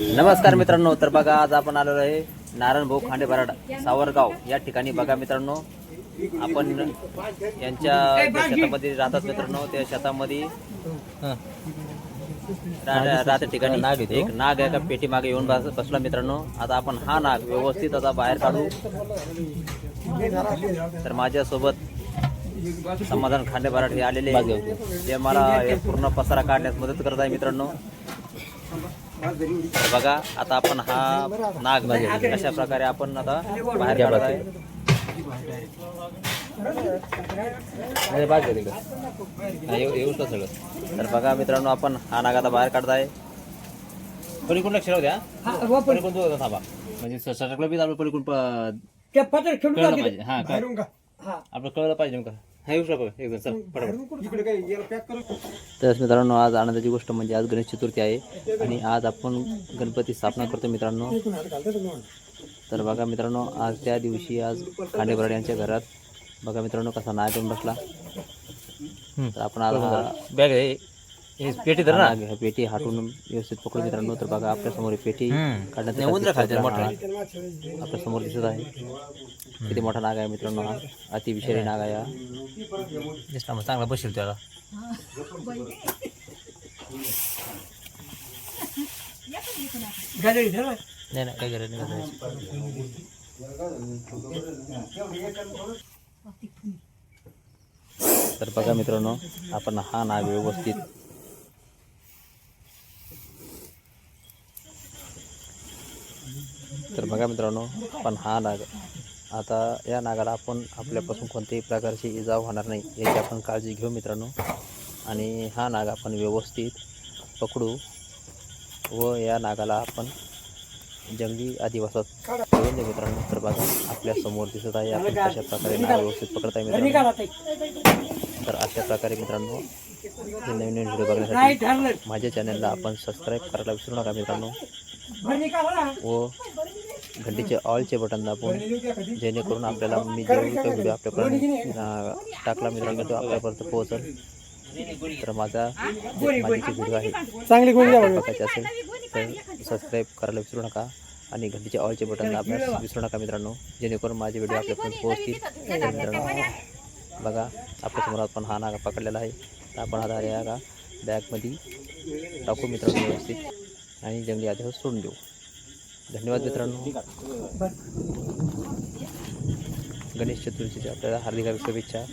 नमस्कार मित्रांनो तर बघा आज आपण आलेलो आहे नारायण भाऊ खांडे बराड सावरगाव. या ठिकाणी बघा मित्रांनो आपण यांच्या शेतामध्ये राहतात मित्रांनो त्या शेतामध्ये राहत्या ठिकाणी एक नाग एका पेटी मागे येऊन बस- बसला मित्रांनो. आता आपण हा नाग व्यवस्थित आता बाहेर काढू. तर माझ्यासोबत समाधान खांडे बराड हे आलेले. ते मला पूर्ण पसारा काढण्यास मदत करत आहे मित्रांनो. तर बघा आता आपण हा नाग अशा प्रकारे आपण आता बाहेर काढत आहे. तर बघा मित्रांनो आपण हा नाग आता बाहेर काढत आहे. पलीकडून लक्ष राहू द्या. पलीकडून थांबा. म्हणजे सटकलं बी पलीकडून कळलं टाकीत. पाहिजे. हा हा. आपलं कळलं पाहिजे नेमकं. हा तर मित्रांनो आज आनंदाची गोष्ट म्हणजे आज गणेश चतुर्थी आहे आणि आज आपण गणपती स्थापना करतो मित्रांनो. तर बघा मित्रांनो आज त्या दिवशी आज खांडेबराड यांच्या घरात बघा मित्रांनो कसा नाग येऊन बसला. तर आपण आज बॅग पेटी तर ना. पेटी हाटून व्यवस्थित पकडू मित्रांनो तर बघा आपल्यासमोर ही पेटी काढण्याचा आपल्यासमोर दिसत आहे. किती मोठा नाग आहे मित्रांनो हा. अति विषारी नाग आहे हा. चांगला बसेल त्याला. धर. नाही नाही काही गरज नाही तर बघा मित्रांनो आपण हा नाग व्यवस्थित तर बघा मित्रांनो आपण हा नाग आता या नागाला आपण आपल्यापासून कोणत्याही प्रकारची इजा होणार नाही याची आपण काळजी घेऊ मित्रांनो आणि हा नाग आपण व्यवस्थित पकडू व या नागाला आपण जंगली आदिवासात ठेवून देऊ मित्रांनो तर बघा आपल्यासमोर दिसत आहे आपण कशा प्रकारे नाग व्यवस्थित पकडत आहे मित्रांनो. तर अशा प्रकारे मित्रांनो नवीन नवीन व्हिडिओ बघण्यासाठी माझ्या चॅनलला आपण सबस्क्राईब करायला विसरू नका मित्रांनो. व घंटीचे ऑलचे बटन दाबून जेणेकरून आपल्याला मी जे व्हिडिओ आपल्यापर्यंत टाकला मित्रांनो तो आपल्यापर्यंत पोहोचल. तर माझा माझी जी व्हिडिओ आहे. चांगली बघायचे असेल तर सबस्क्राईब करायला विसरू नका आणि घंटीचे ऑलचे बटन दाबण्यास विसरू नका मित्रांनो जेणेकरून माझे व्हिडिओ आपल्यापर्यंत पोहोचतील. तर मित्रांनो बघा आपल्यासमोर आपण हा नागा पकडलेला आहे. तर आपण हा या का बॅगमध्ये टाकू मित्रांनो व्यवस्थित. आणि जंगली आधी सोडून देऊ. धन्यवाद मित्रांनो. गणेश चतुर्थीच्या आपल्याला हार्दिक हार्दिक शुभेच्छा.